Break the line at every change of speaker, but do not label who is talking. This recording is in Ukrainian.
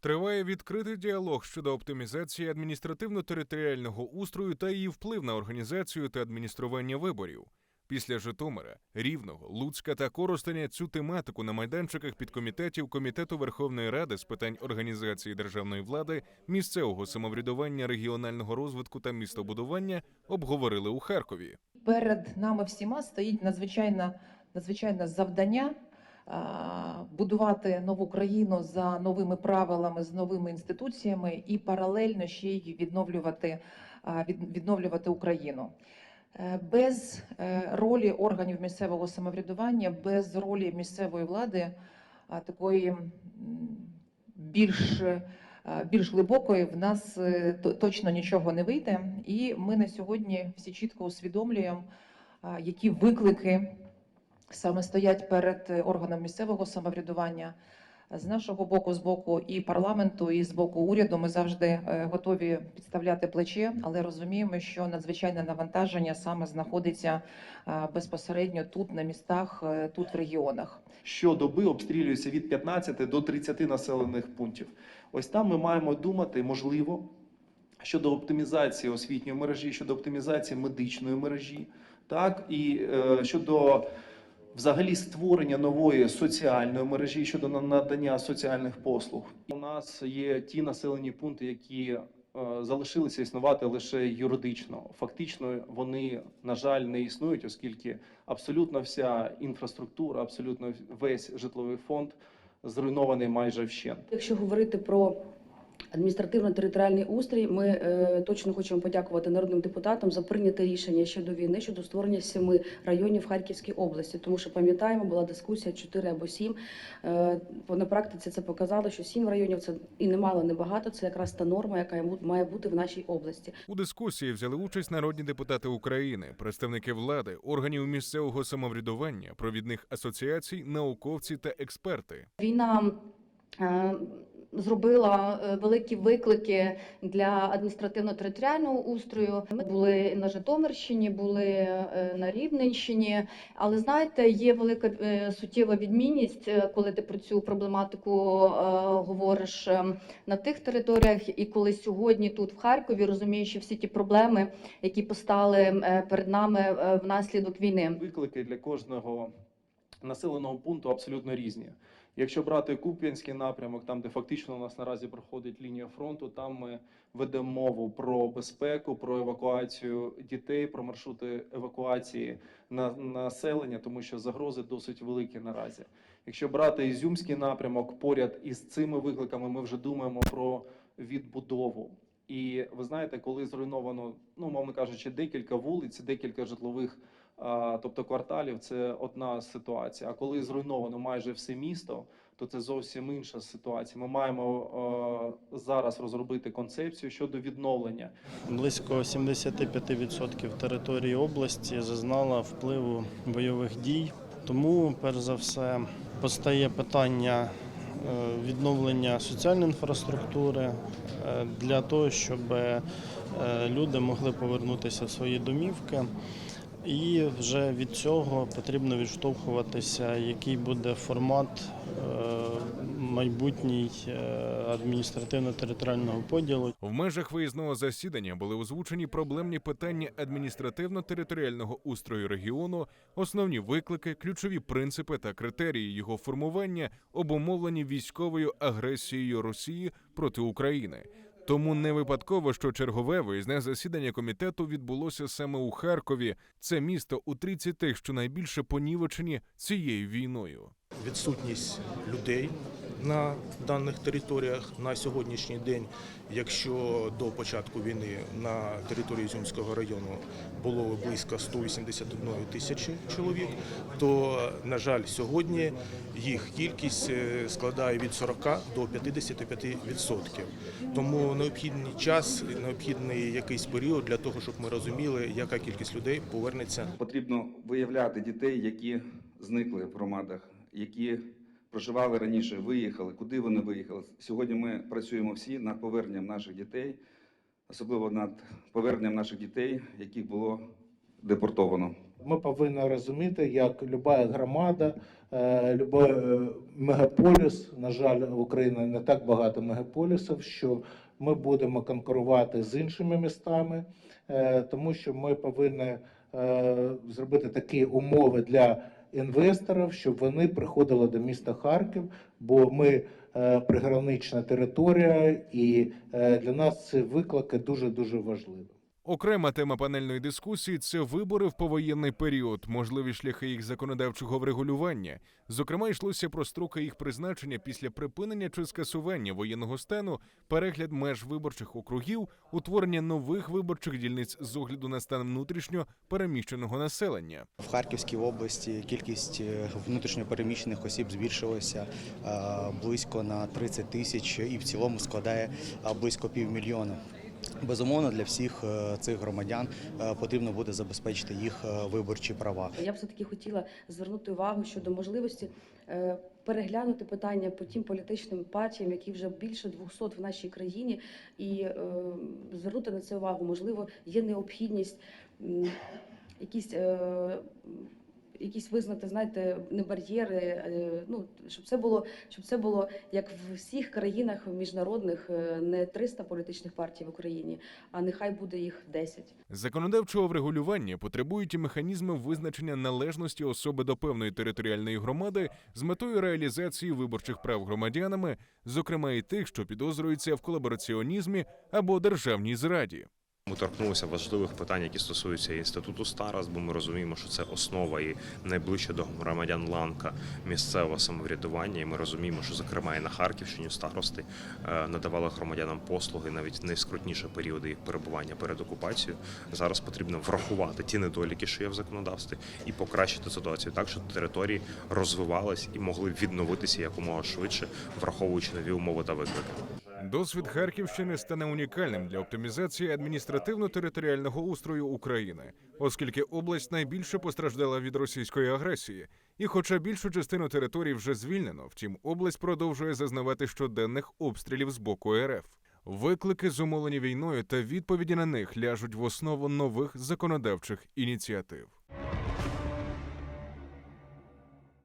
Триває відкритий діалог щодо оптимізації адміністративно-територіального устрою та її вплив на організацію та адміністрування виборів. Після Житомира, Рівного, Луцька та Коростеня цю тематику на майданчиках підкомітетів Комітету Верховної Ради з питань організації державної влади, місцевого самоврядування, регіонального розвитку та містобудування обговорили у Харкові.
перед нами всіма стоїть надзвичайне, надзвичайне завдання будувати нову країну за новими правилами, з новими інституціями і паралельно ще й відновлювати, відновлювати Україну. Е, Без е, ролі органів місцевого самоврядування, без ролі місцевої влади, такої більш е, більш глибокої в нас е, точно нічого не вийде. І ми на сьогодні всі чітко усвідомлюємо, які виклики саме стоять перед е, органом місцевого самоврядування. З нашого боку, з боку і парламенту, і з боку уряду, ми завжди е, готові підставляти плече, але розуміємо, що надзвичайне навантаження саме знаходиться е, безпосередньо тут, на містах, тут в регіонах.
щодоби обстрілюється від 15 до 30 населених пунктів. Ось там ми маємо думати, можливо, щодо оптимізації освітньої мережі, щодо оптимізації медичної мережі, так і е, щодо взагалі створення нової соціальної мережі щодо на- надання соціальних послуг. У нас є ті населені пункти, які е, залишилися існувати лише юридично. Фактично, вони на жаль не існують, оскільки абсолютно вся інфраструктура, абсолютно весь житловий фонд зруйнований майже вщент.
Якщо говорити про адміністративно-територіальний устрій, ми е, точно хочемо подякувати народним депутатам за прийняте рішення щодо війни щодо створення семи районів в Харківській області. Тому що пам'ятаємо, була дискусія 4 або 7. Е, на практиці це показало, що 7 районів це і немало, не багато. Це якраз та норма, яка має бути в нашій області.
У дискусії взяли участь народні депутати України, представники влади, органів місцевого самоврядування, провідних асоціацій, науковці та експерти.
Війна е, зробила е, великі виклики для адміністративно-територіального устрою. Ми були на Житомирщині, були е, на Рівненщині. Але знаєте, є велика е, суттєва відмінність, коли ти про цю проблематику говориш на тих територіях, і коли сьогодні тут в Харкові розуміючи всі ті проблеми, які постали перед нами внаслідок війни.
Виклики для кожного населеного пункту абсолютно різні. Якщо брати Куп'янський напрямок, там де фактично у нас наразі проходить лінія фронту, там ми ведемо мову про безпеку, про евакуацію дітей, про маршрути евакуації на населення, тому що загрози досить великі наразі. Якщо брати Ізюмський напрямок, поряд із цими викликами ми вже думаємо про відбудову. І ви знаєте, коли зруйновано, ну мовно кажучи, декілька вулиць, декілька житлових, тобто кварталів, це одна ситуація. А коли зруйновано майже все місто, то це зовсім інша ситуація. Ми маємо е, зараз розробити концепцію щодо відновлення
Близько 75% території області зазнала впливу бойових дій. Тому, перш за все, постає питання е, відновлення соціальної інфраструктури е, для того, щоб люди могли повернутися в свої домівки. І вже від цього потрібно відштовхуватися, який буде формат е, майбутній е, адміністративно-територіального поділу.
В межах виїзного засідання були озвучені проблемні питання адміністративно-територіального устрою регіону, основні виклики, ключові принципи та критерії його формування, обумовлені військовою агресією Росії проти України. Тому не випадково, що чергове виїзне засідання комітету відбулося саме у Харкові. Це місто у трійці тих, що найбільше понівечені цією війною.
відсутність людей на даних територіях на сьогоднішній день. Якщо до початку війни на території Ізюмського району було близько 181 тисячі чоловік, то на жаль, сьогодні їх кількість е, складає від 40 до 55 відсотків. Тому необхідний час, необхідний якийсь період для того, щоб ми розуміли, яка кількість людей повернеться
Потрібно виявляти дітей, які зникли в громадах, які проживали раніше, виїхали, куди вони виїхали. Сьогодні ми працюємо всі над поверненням наших дітей, особливо над поверненням наших дітей, яких було депортовано
Ми повинні розуміти, як люба громада, е, любой е, мегаполіс, на жаль, в Україні не так багато мегаполісів, що ми будемо конкурувати з іншими містами, е, тому що ми повинні зробити такі умови для інвесторів, щоб вони приходили до міста Харків, бо ми е, пригранична територія, і е, для нас ці виклики дуже дуже важливі.
Окрема тема панельної дискусії це вибори в повоєнний період, можливі шляхи їх законодавчого врегулювання. Зокрема, йшлося про строки їх призначення після припинення чи скасування воєнного стану, перегляд меж виборчих округів, утворення нових виборчих дільниць з огляду на стан внутрішньо переміщеного населення.
В Харківській області кількість е, внутрішньопереміщених осіб збільшилася е, близько на 30 тисяч і в цілому складає е, близько півмільйона. Безумовно, для всіх е, цих громадян е, потрібно буде забезпечити їх е, виборчі права.
Я б все-таки хотіла звернути увагу щодо можливості переглянути питання по тим політичним партіям, які вже більше 200 в нашій країні, і звернути на це увагу. Можливо, є необхідність якісь. Якісь визнати, знаєте, не бар'єри, е, ну щоб це було, щоб це було як в всіх країнах міжнародних, е, не 300 політичних партій в Україні, а нехай буде їх 10.
Законодавчого врегулювання потребують і механізми визначення належності особи до певної територіальної громади з метою реалізації виборчих прав громадянами, зокрема і тих, що підозрюються в колабораціонізмі або державній зраді.
Ми торкнулися важливих питань, які стосуються інституту старост, бо ми розуміємо, що це основа і найближче до громадян ланка місцевого самоврядування. І ми розуміємо, що зокрема і на Харківщині старости е, надавали громадянам послуги навіть в найскрутніші періоди їх перебування перед окупацією. Зараз потрібно врахувати ті недоліки, що є в законодавстві, і покращити ситуацію так, щоб території розвивались і могли відновитися якомога швидше, враховуючи нові умови та виклики.
Досвід Харківщини стане унікальним для оптимізації адміністративно-територіального устрою України, оскільки область найбільше постраждала від російської агресії. І, хоча більшу частину територій вже звільнено, втім область продовжує зазнавати щоденних обстрілів з боку РФ. Виклики, зумовлені війною та відповіді на них ляжуть в основу нових законодавчих ініціатив.